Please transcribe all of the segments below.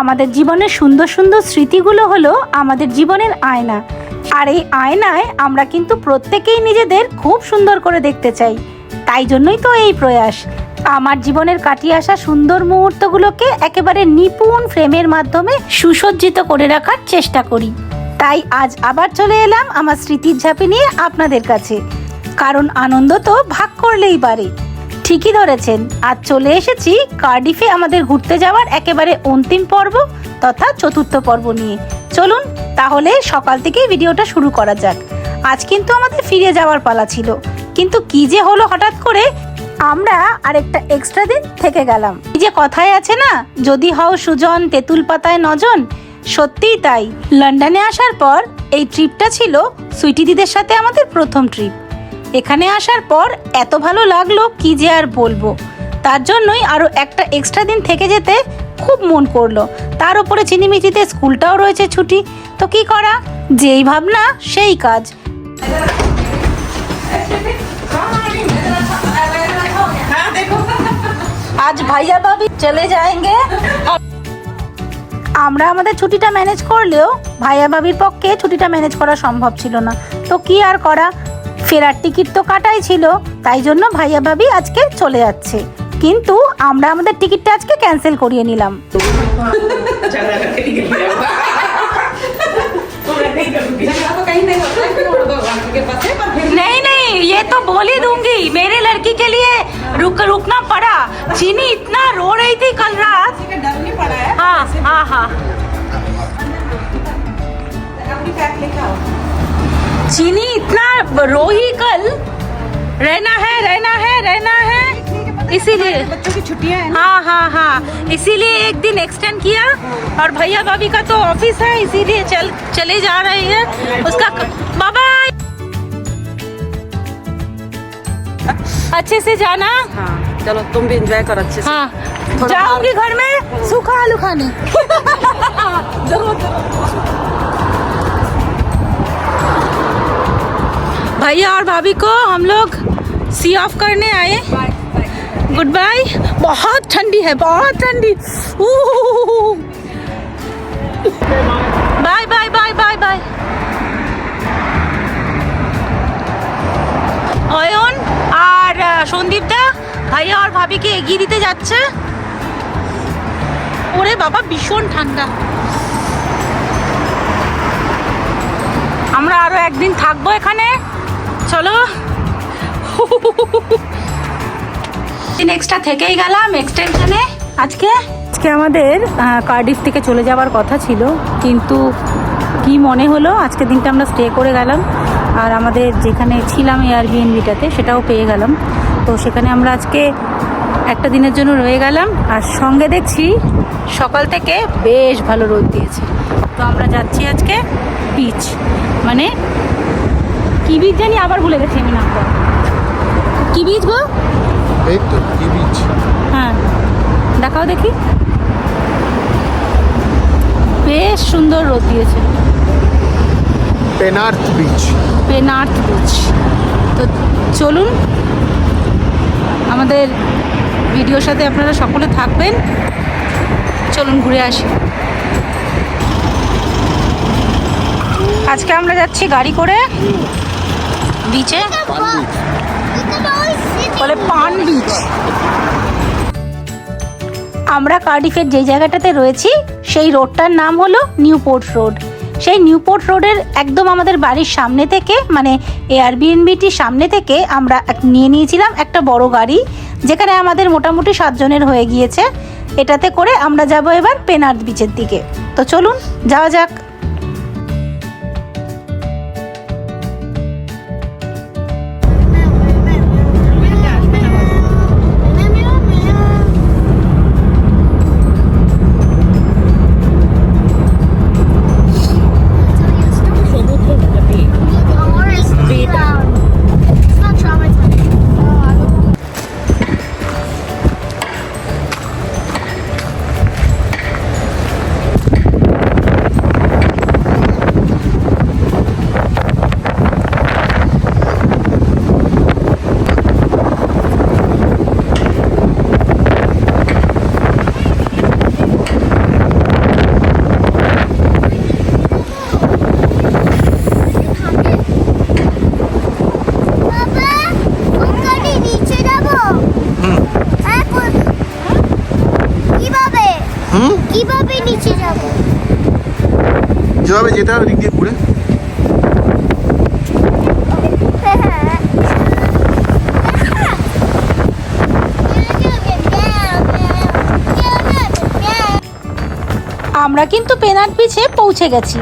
আমাদের জীবনের সুন্দর সুন্দর স্মৃতিগুলো হলো আমাদের জীবনের আয়না। আর এই আয়নায় আমরা কিন্তু প্রত্যেকেই নিজেদের খুব সুন্দর করে দেখতে চাই। তাই জন্যই তো এই প্রয়াস। আমার জীবনের কাটিয়ে আসা সুন্দর মুহূর্তগুলোকে একেবারে নিপুণ ফ্রেমের মাধ্যমে সুসজ্জিত করে রাখার চেষ্টা করি। তাই আজ আবার চলে এলাম আমার স্মৃতির ঝাঁপি নিয়ে আপনাদের কাছে। কারণ আনন্দ তো ভাগ করলেই পারে। ঠিকই ধরেছেন। আজ চলে এসেছি কার্ডিফে আমাদের ঘুরতে যাওয়ার একেবারে অন্তিম পর্ব তথা চতুর্থ পর্ব নিয়ে। চলুন তাহলে সকাল থেকেই ভিডিওটা শুরু করা যাক। আজ কিন্তু আমাদের ফিরে যাওয়ার পালা ছিল। কিন্তু কি যে হলো হঠাৎ করে আমরা আরেকটা এক্সট্রা দিন থেকে গেলাম। এই যে কথায় আছে না, যদি হও সুজন, তেঁতুল পাতায় নজন। সত্যিই তাই। লন্ডনে আসার পর এই ট্রিপটা ছিল সুইটি দিদের সাথে আমাদের প্রথম ট্রিপ এখানে আসার পর এত ভালো লাগল কি যে আর বলব। তার জন্যই আরও একটা এক্সট্রা দিন থেকে যেতে খুব মন করল। তার উপরে চিনিমিচিতে স্কুলটাও রয়েছে ছুটি। তো কি করা? যেই ভাবনা, সেই কাজ। আজ ভাইয়া ভাবি চলে যায়গে। আমরা আমাদের ছুটিটা ম্যানেজ করলেও ভাইয়া ভাবির পক্ষে ছুটিটা ম্যানেজ করা সম্ভব ছিল না। তো কি আর করা? ফেরার টিকিট তো কাটাই ছিল তাই জন্য ভাইয়া ভাবি আজকে চলে যাচ্ছে কিন্তু আমরা আমাদের টিকিটটা আজকে ক্যান্সেল করিয়ে নিলাম झगड़ा करके निकल गया तुमने नहीं करूंगी झगड़ा तो कहीं नहीं होता है फिर उड़ दो भगवान के पास है पर फिर नहीं नहीं ये तो बोल ही दूंगी मेरे लड़की के लिए रुक रुकना पड़ा चीनी इतना रो रही थी कल रात किसी का डर नहीं पड़ा है हाँ हाँ हाँ चीनी इतना रो ही कल रहना है रहना है रहना है। इसीलिए। बच्चों की छुट्टियाँ हैं हाँ हाँ हाँ। इसीलिए एक दिन एक्सटेंड किया और भैया भाभी का तो ऑफ़िस है इसीलिए चल चले जा रहे हैं। उसका बाबा! अच्छे से जाना। हाँ चलो तुम भी एंजॉय करो अच्छे से। हाँ। जाऊँगी घर में। सूखा आलू खाने। भैया और भाभी को हम लोग सी ऑफ करने आए गुड बाय बहुत ठंडी है बहुत ठंडी bye bye bye bye bye Ayan আর আহ, সন্দীপদা ভাইয়া আর ভাবিকে এগিয়ে দিতে যাচ্ছে ওরে বাবা ভীষণ ঠান্ডা আমরা আরো একদিন থাকবো এখানে চলো। দিন এক্সট্রা থেকেই গেলাম এক্সটেনশনে আজকে? আজকে আমাদের কার্ডিফ থেকে চলে যাওয়ার কথা ছিল কিন্তু কি মনে হলো আজকে দিনটা আমরা স্টে করে গেলাম। আর আমাদের যেখানে ছিলাম এয়ারবিএনবিটাতে সেটাও পেয়ে গেলাম। তো সেখানে আমরা আজকে একটা দিনের জন্য রয়ে গেলাম আর সঙ্গে দেখছি সকাল থেকে বেশ ভালো রোদ দিয়েছে। তো আমরা যাচ্ছি আজকে বিচ মানে কি বীজ জানি আবার ভুলে গেছি আমি নামটা। কি বীজ গো? এই তো কি বীজ হ্যাঁ দেখাও দেখি। বেশ সুন্দর রোদ দিয়েছে। পেনার্থ বীজ পেনার্থ বিচ। তো চলুন আমাদের ভিডিওর সাথে আপনারা সকলে থাকবেন। চলুন ঘুরে আসি। আজকে আমরা যাচ্ছি গাড়ি করে। বিচে বলে পান বিচ আমরা কার্ডিফের যে জায়গাটাতে রয়েছি সেই রোডটার নাম হলো নিউপোর্ট রোড সেই নিউপোর্ট রোডের একদম আমাদের বাড়ির সামনে থেকে মানে এয়ারবিএনবিটির সামনে থেকে আমরা এক- নিয়ে নিয়েছিলাম একটা বড় গাড়ি যেখানে আমাদের মোটামুটি সাতজনের হয়ে গিয়েছে। এটাতে করে আমরা যাব এবার পেনার্থ বিচের দিকে। তো চলুন যাওয়া যাক। কীভাবে নিচে যাব? যেভাবে যেতে হবে দিক দিয়ে ঘুরে। আমরা কিন্তু পেনাট বিচে পৌঁছে গেছি।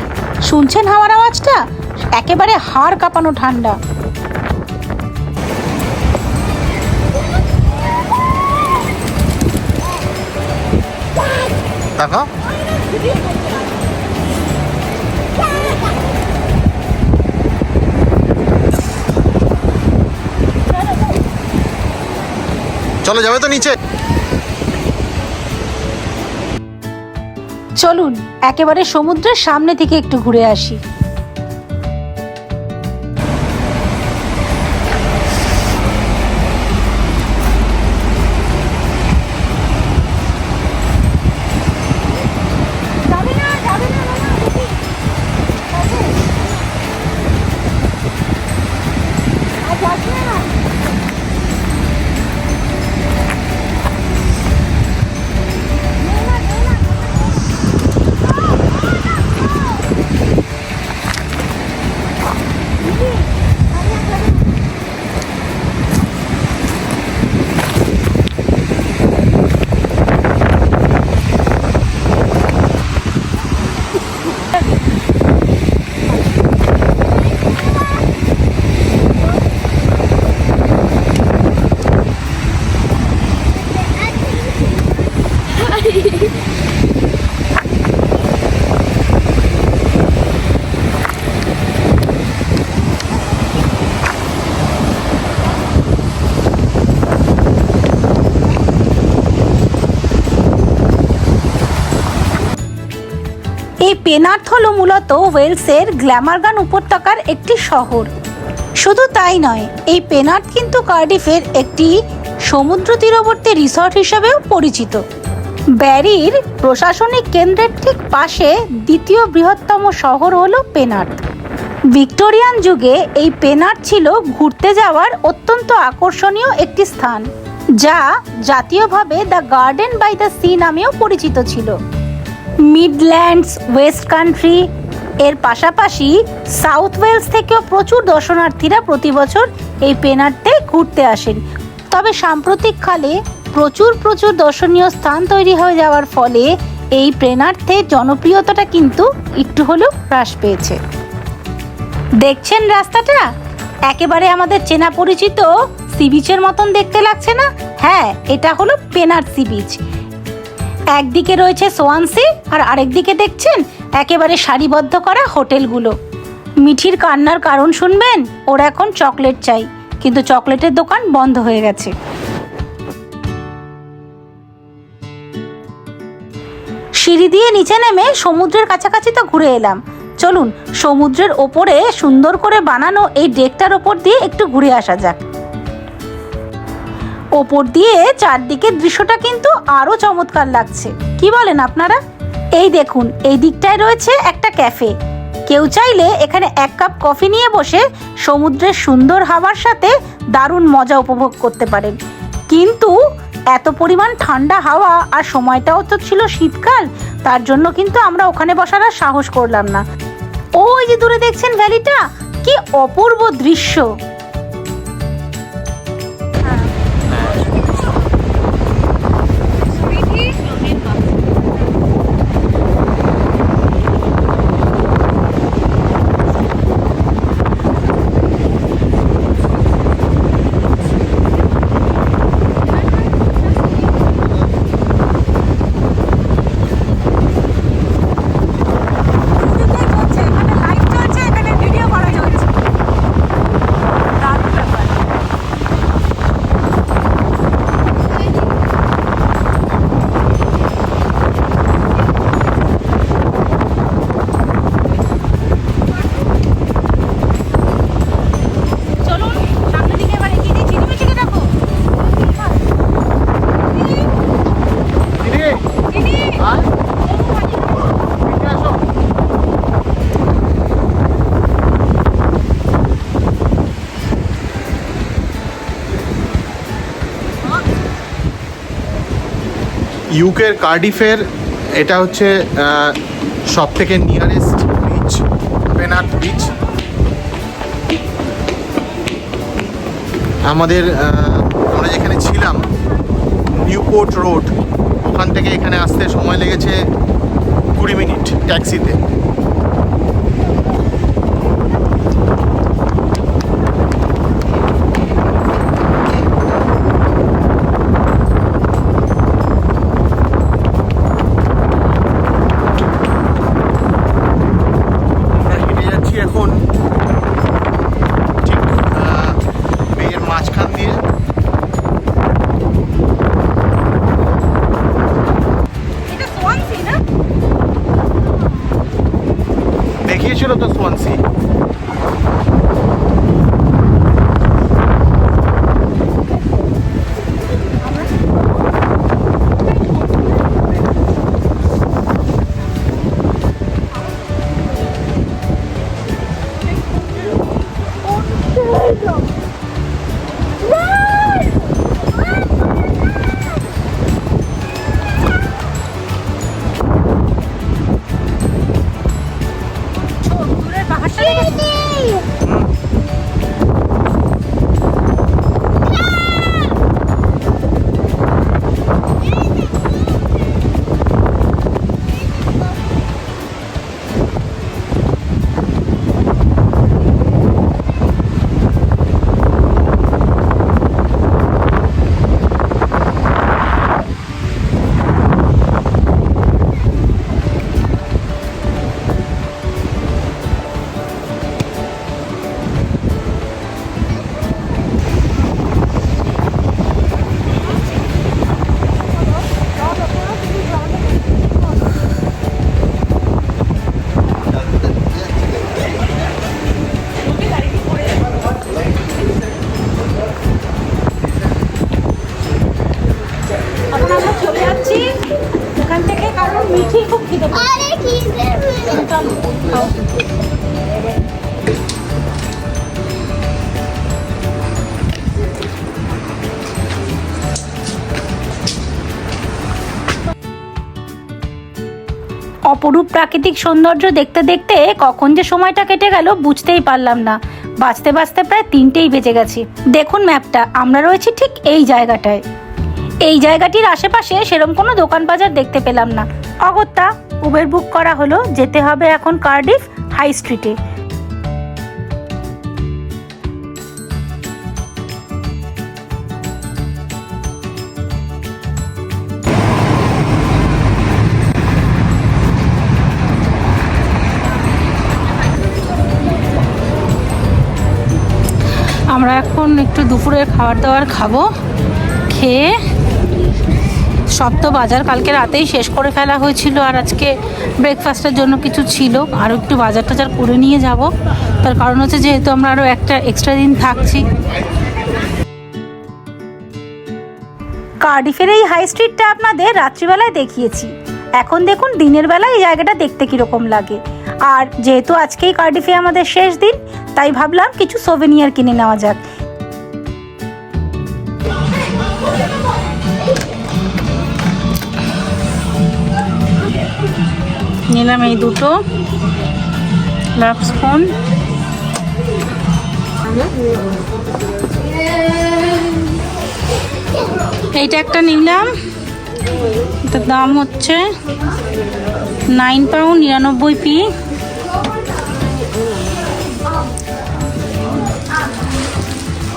শুনছেন হাওয়ার আওয়াজটা? একেবারে হাড় কাঁপানো ঠান্ডা। টাকা চলো যাবে তো নিচে। চলুন একেবারে সমুদ্রের সামনে থেকে একটু ঘুরে আসি। এই পেনার্থ হলো মূলত ওয়েলসের গ্ল্যামারগান উপত্যকার একটি শহর। শুধু তাই নয়, এই পেনার্থ কিন্তু কার্ডিফের একটি সমুদ্র তীরবর্তী রিসর্ট হিসেবেও পরিচিত। ব্যারির প্রশাসনিক কেন্দ্রের ঠিক পাশে দ্বিতীয় বৃহত্তম শহর হল পেনার্থ ভিক্টোরিয়ান যুগে এই পেনার্থ ছিল ঘুরতে যাওয়ার অত্যন্ত আকর্ষণীয় একটি স্থান, যা জাতীয়ভাবে the garden by the sea নামেও পরিচিত ছিল। মিডল্যান্ডস ওয়েস্ট কান্ট্রি এর পাশাপাশি সাউথ ওয়েলস থেকেও প্রচুর দর্শনার্থীরা প্রতি বছর এই পেনার্থে ঘুরতে আসেন। তবে সাম্প্রতিককালে প্রচুর প্রচুর দর্শনীয় স্থান তৈরি হয়ে যাওয়ার ফলে এই পেনার্থের জনপ্রিয়তাটা কিন্তু একটু হলেও হ্রাস পেয়েছে। দেখছেন রাস্তাটা? একেবারে আমাদের চেনা পরিচিত সি বিচের মতন দেখতে লাগছে না? হ্যাঁ এটা হলো পেনার্থ সি বিচ একদিকে রয়েছে সোয়ানসি আর আরেকদিকে দেখছেন একেবারে সারিবদ্ধ করা হোটেলগুলো। মিঠির কান্নার কারণ শুনবেন, ওর এখন চকলেট চাই, কিন্তু চকলেটের দোকান বন্ধ হয়ে গেছে। সিঁড়ি দিয়ে নিচে নেমে সমুদ্রের কাছাকাছি তো ঘুরে এলাম। চলুন, সমুদ্রের ওপরে সুন্দর করে বানানো এই ডেকটার ওপর দিয়ে একটু ঘুরে আসা যাক। ওপর দিয়ে চারদিকের দৃশ্যটা কিন্তু আরও চমৎকার লাগছে। কি বলেন আপনারা? এই দেখুন, এই দিকটায় রয়েছে একটা ক্যাফে। কেউ চাইলে এখানে এক কাপ কফি নিয়ে বসে সমুদ্রের সুন্দর হাওয়ার সাথে দারুণ মজা উপভোগ করতে পারেন। কিন্তু এত পরিমাণ ঠান্ডা হাওয়া আর সময়টাও তো ছিল শীতকাল, তার জন্য কিন্তু আমরা ওখানে বসার আর সাহস করলাম না। ও ওই যে দূরে দেখছেন ভ্যালিটা? কি অপূর্ব দৃশ্য! ইউকের কার্ডিফের, এটা হচ্ছে সব থেকে নিয়ারেস্ট বিচ পেনাট বিচ আমাদের আমরা যেখানে ছিলাম নিউপোর্ট রোড ওখান থেকে এখানে আসতে সময় লেগেছে কুড়ি মিনিট ট্যাক্সিতে। প্রাকৃতিক সৌন্দর্য দেখতে দেখতে কখন যে সময়টা কেটে গেল বুঝতেই পারলাম না। বাঁচতে বাঁচতে প্রায় তিনটেই বেজে গেছে। দেখুন ম্যাপটা, আমরা রয়েছি ঠিক এই জায়গাটায়। এই জায়গাটির আশেপাশে সেরম কোনো দোকান বাজার দেখতে পেলাম না। অগত্যা উবের বুক করা হলো, যেতে হবে এখন কার্ডিফ হাই স্ট্রিটে আমরা এখন একটু দুপুরের খাবার দাবার খাব, খেয়ে সব তো বাজার কালকে রাতেই শেষ করে ফেলা হয়েছিল আর আজকে ব্রেকফাস্টের জন্য কিছু ছিল। আরও একটু বাজার টাজার করে নিয়ে যাব। তার কারণ হচ্ছে যেহেতু আমরা আরও একটা এক্সট্রা দিন থাকছি। কার্ডিফের এই হাই স্ট্রিটটা আপনাদের রাত্রিবেলায় দেখিয়েছি। এখন দেখুন দিনের বেলায় এই জায়গাটা দেখতে কীরকম লাগে। আর যেহেতু আজকেই কার্ডিফে আমাদের শেষ দিন, তাই ভাবলাম কিছু সোভেনিয়ার কিনে নেওয়া যাক। নিলাম এই দুটো স্পুন এইটা একটা নিলাম। এটার দাম হচ্ছে নাইন পাউন্ড নিরানব্বই পি।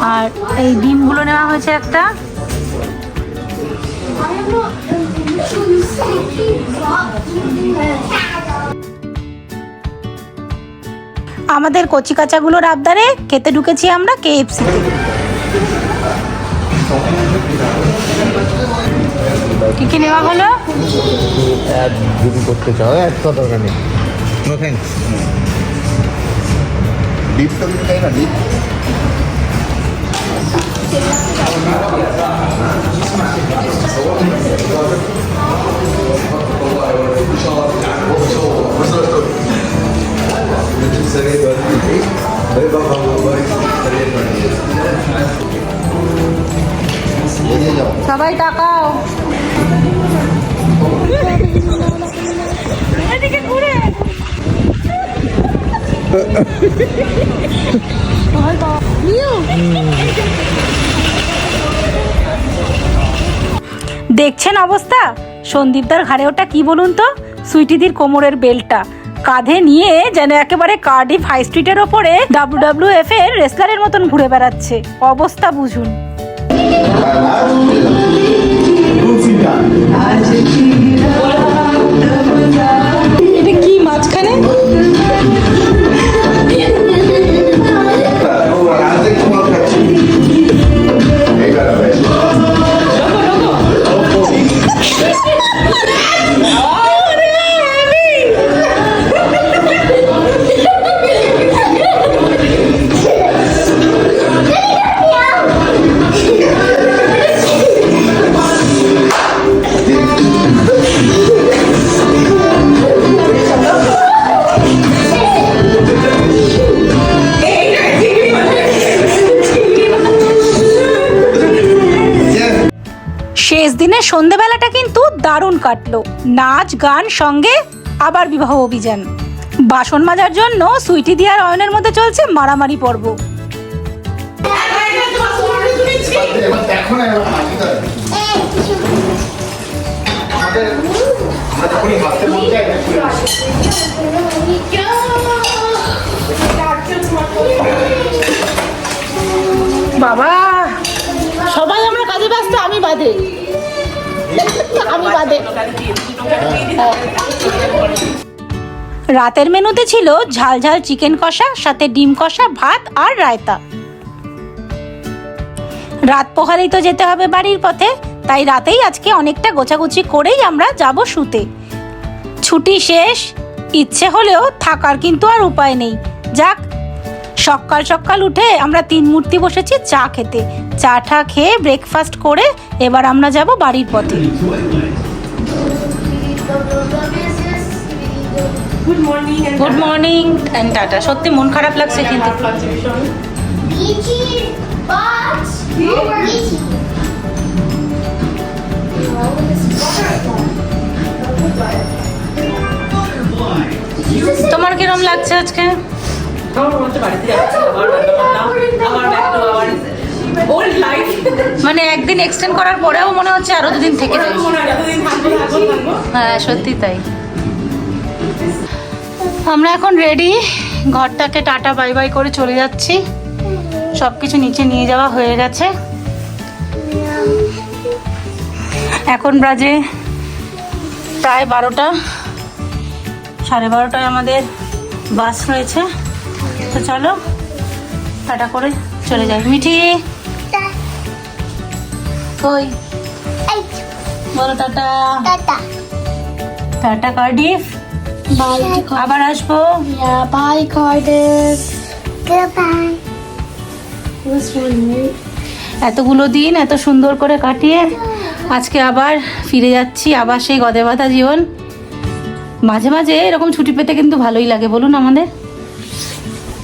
আর এই ডিমগুলো নেওয়া হয়েছে একটা। আমাদের কচি কাচাগুলোর আবদারে খেতে ঢুকেছি আমরা কেএফসিতে। কি কি নেওয়া হলো? যদি করতে চাও দরকার নেই নো থ্যাঙ্কস ডিপ তো তাই না Deep Sabay takaw. Hindi ka kure. দেখছেন অবস্থা? সন্দীপদার ঘাড়ে ওটা কি বলুন তো? সুইটিদির কোমরের বেলটা। কাঁধে নিয়ে যেন একেবারে কার্ডিফ হাই স্ট্রিটের ওপরে ডাব্লিউ এফ এর রেসলারের মতন ঘুরে বেড়াচ্ছে। অবস্থা বুঝুন। এটা কি মাঝখানে? সন্ধেবেলাটা কিন্তু দারুণ কাটলো। নাচ, গান, সঙ্গে আবার বিবাহ অভিযান। বাসন মাজার জন্য সুইটি দিয়ার অয়নের মধ্যে চলছে মারামারি পর্ব। আমি বাদে। রাতের মেনুতে ছিল ঝাল ঝাল চিকেন কষা, সাথে ডিম কষা, ভাত আর রায়তা। রাত পোহালেই তো যেতে হবে বাড়ির পথে, তাই রাতেই আজকে অনেকটা গোছাগুছি করেই আমরা যাব শুতে। ছুটি শেষ, ইচ্ছে হলেও থাকার কিন্তু আর উপায় নেই। যাক, সকাল সকাল উঠে আমরা তিন মূর্তি বসেছি চা খেতে। চা টা খেয়ে ব্রেকফাস্ট করে এবার আমরা যাব বাড়ির পথে। Good morning good morning and tata সত্যি মন খারাপ লাগছে কিন্তু. তোমার কিরম লাগছে আজকে? আমার মনে হচ্ছে বাড়িতে যাচ্ছি। আবার রান্না মানে একদিন এক্সটেন্ড করার পরেও মনে হচ্ছে আরও দুদিন থেকে যাই হ্যাঁ সত্যি তাই। আমরা এখন রেডি ঘরটাকে টাটা বাই বাই করে চলে যাচ্ছি। সব কিছু নিচে নিয়ে যাওয়া হয়ে গেছে। এখন বাজে প্রায় বারোটা সাড়ে বারোটায় আমাদের বাস রয়েছে। তো চলো টাটা করে চলে যাই। মিঠি! কই. বলো tata Tata. Tata Cardiff Bye. আবার আসব. This one, right? এতগুলো দিন এত সুন্দর করে কাটিয়ে আজকে আবার ফিরে যাচ্ছি আবার সেই গদে বাঁধা জীবন মাঝে মাঝে এরকম ছুটি পেতে কিন্তু ভালোই লাগে বলুন আমাদের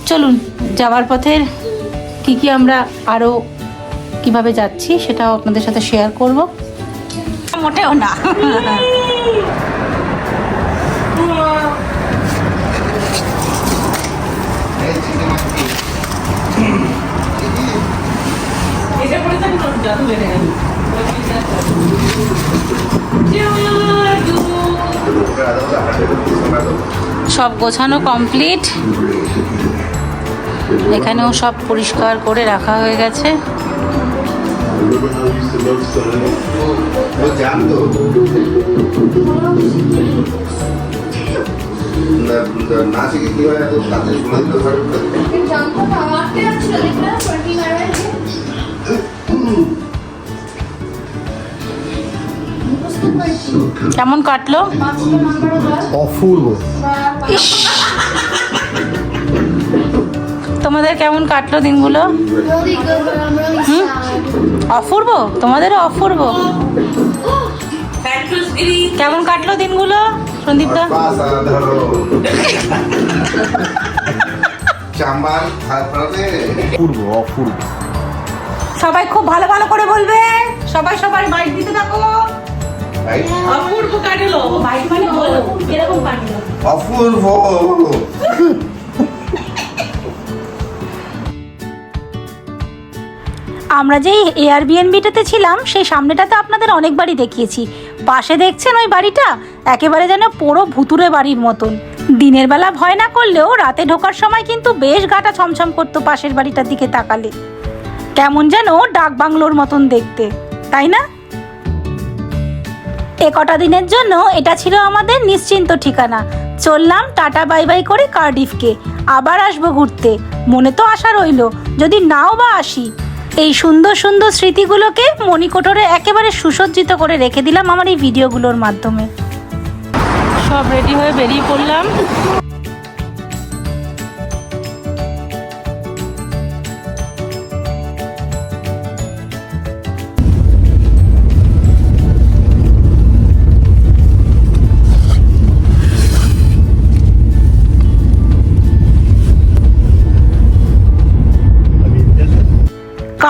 চলুন যাওয়ার পথের কি কি আমরা আরও কীভাবে যাচ্ছি সেটাও আপনাদের সাথে শেয়ার করব। মোটেও না। সব গোছানো কমপ্লিট এখানেও সব পরিষ্কার করে রাখা হয়ে গেছে। ও জানতো না- না- না শিখে কি হয় এত তাড়াতাড়ি শুনে দিল ঘরে কেমন কাটলো? অপূর্ব তোমাদের কেমন কাটলো দিনগুলো? Really অপূর্ব? তোমাদেরও অপূর্ব। কেমন কাটলো দিনগুলো সন্দীপ দা চাম্বার তারপরে অপূর্ব অপূর্ব। সবাই খুব ভালো ভালো করে বলবে। সবাই সবার বাইক দিতে থাকো। অপূর্ব কাটলো। বাইক মানে বলো। কীরকম কাটলো। অপূর্ব। আমরা যেই এয়ারবিএনবিটাতে ছিলাম, সেই সামনেটাতে আপনাদের অনেকবারই দেখিয়েছি। পাশে দেখছেন ওই বাড়িটা? একেবারে যেন পুরো ভুতুরে বাড়ির মতন। দিনের বেলা ভয় না করলেও রাতে ঢোকার সময় কিন্তু বেশ গাটা ছমছম করতো পাশের বাড়িটার দিকে তাকালে। কেমন যেন ডাক বাংলোর মতন দেখতে, তাই না? এ কটা দিনের জন্য এটা ছিল আমাদের নিশ্চিন্ত ঠিকানা। চললাম টাটা বাই বাই করে কার্ডিফকে আবার আসব ঘুরতে। মনে তো আশা রইল, যদি নাও বা আসি। এই সুন্দর সুন্দর স্মৃতিগুলোকে মণিকোটরে একেবারে সুসজ্জিত করে রেখে দিলাম আমার এই ভিডিওগুলোর মাধ্যমে। সব রেডি হয়ে বেরিয়ে পড়লাম।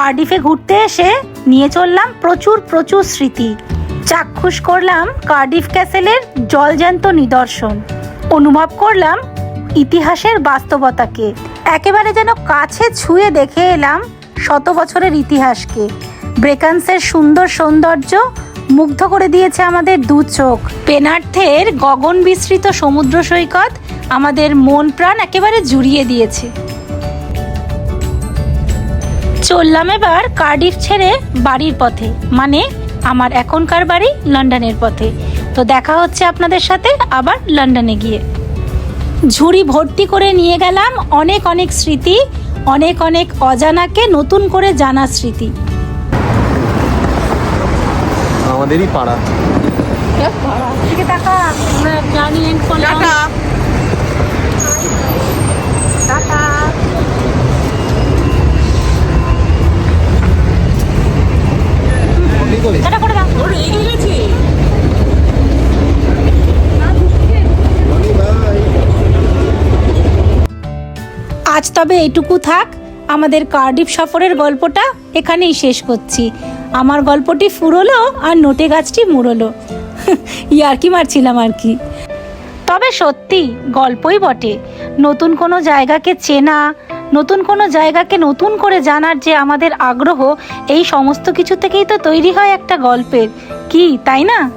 কার্ডিফে ঘুরতে এসে নিয়ে চললাম প্রচুর প্রচুর স্মৃতি। চাক্ষুষ করলাম কার্ডিফ ক্যাসেলের জলজ্যান্ত নিদর্শন। অনুভব করলাম ইতিহাসের বাস্তবতাকে। একেবারে যেন কাছে ছুঁয়ে দেখে এলাম শত বছরের ইতিহাসকে। ব্রেকান্সের সুন্দর সৌন্দর্য মুগ্ধ করে দিয়েছে আমাদের দু চোখ। পেনার্থের গগন বিস্তৃত সমুদ্র সৈকত আমাদের মন প্রাণ একেবারে জুড়িয়ে দিয়েছে। চললাম এবার কার্ডিফ ছেড়ে বাড়ির পথে মানে আমার এখনকার বাড়ি লন্ডনের পথে। তো দেখা হচ্ছে আপনাদের সাথে আবার লন্ডনে গিয়ে। ঝুড়ি ভর্তি করে নিয়ে গেলাম অনেক অনেক স্মৃতি অনেক অনেক অজানাকে নতুন করে জানা স্মৃতি। আমাদেরই পাড়া। পাড়া থেকে আমরা জার্নি এন্ড করলাম টাটা করে দাও। ওর গেছি। আজ তবে এইটুকু থাক আমাদের কার্ডিফ সফরের গল্পটা এখানেই শেষ করছি। আমার গল্পটি ফুরলো আর নোটে গাছটি মুড়লো। ইয়ার্কি মারছিলাম আর কি? তবে সত্যি গল্পই বটে। নতুন কোনো জায়গাকে চেনা নতুন কোনো জায়গাকে নতুন করে জানার যে আমাদের আগ্রহ, এই সমস্ত কিছু থেকেই তো তৈরি হয় একটা গল্পের। কি, তাই না?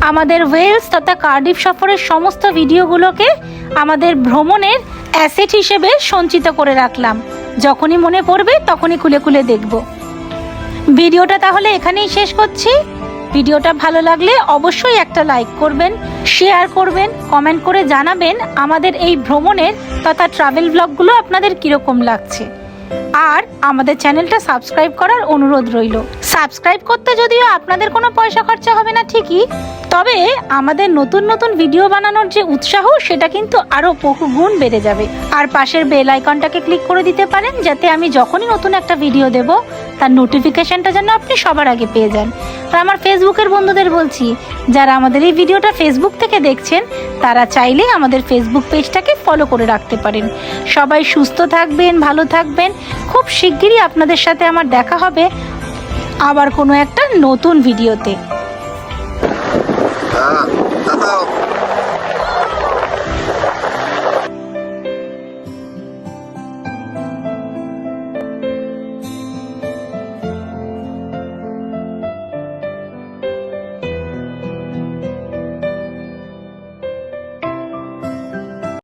আমাদের ওয়েলস তথা কার্ডিফ সফরের সমস্ত ভিডিওগুলোকে আমাদের ভ্রমণের অ্যাসেট হিসেবে সঞ্চিত করে রাখলাম। যখনই মনে পড়বে তখনই খুলে খুলে দেখব। ভিডিওটা তাহলে এখানেই শেষ করছি। ভিডিওটা ভালো লাগলে অবশ্যই একটা লাইক করবেন, শেয়ার করবেন, কমেন্ট করে জানাবেন আমাদের এই ভ্রমণের তথা ট্রাভেল ব্লগগুলো আপনাদের কীরকম লাগছে। আর আমাদের চ্যানেলটা সাবস্ক্রাইব করার অনুরোধ রইল। সাবস্ক্রাইব করতে যদিও আপনাদের কোনো পয়সা খরচা হবে না ঠিকই, তবে আমাদের নতুন নতুন ভিডিও বানানোর যে উৎসাহ, সেটা কিন্তু আরও বহু গুণ বেড়ে যাবে। আর পাশের বেল আইকনটাকে ক্লিক করে দিতে পারেন, যাতে আমি যখনই নতুন একটা ভিডিও দেব তার নোটিফিকেশনটা যেন আপনি সবার আগে পেয়ে যান। আর আমার ফেসবুকের বন্ধুদের বলছি, যারা আমাদের এই ভিডিওটা ফেসবুক থেকে দেখছেন, তারা চাইলে আমাদের ফেসবুক পেজটাকে ফলো করে রাখতে পারেন। সবাই সুস্থ থাকবেন, ভালো থাকবেন। খুব শিগগিরই আপনাদের সাথে আমার দেখা হবে আবার কোনো একটা নতুন ভিডিওতে। দাদা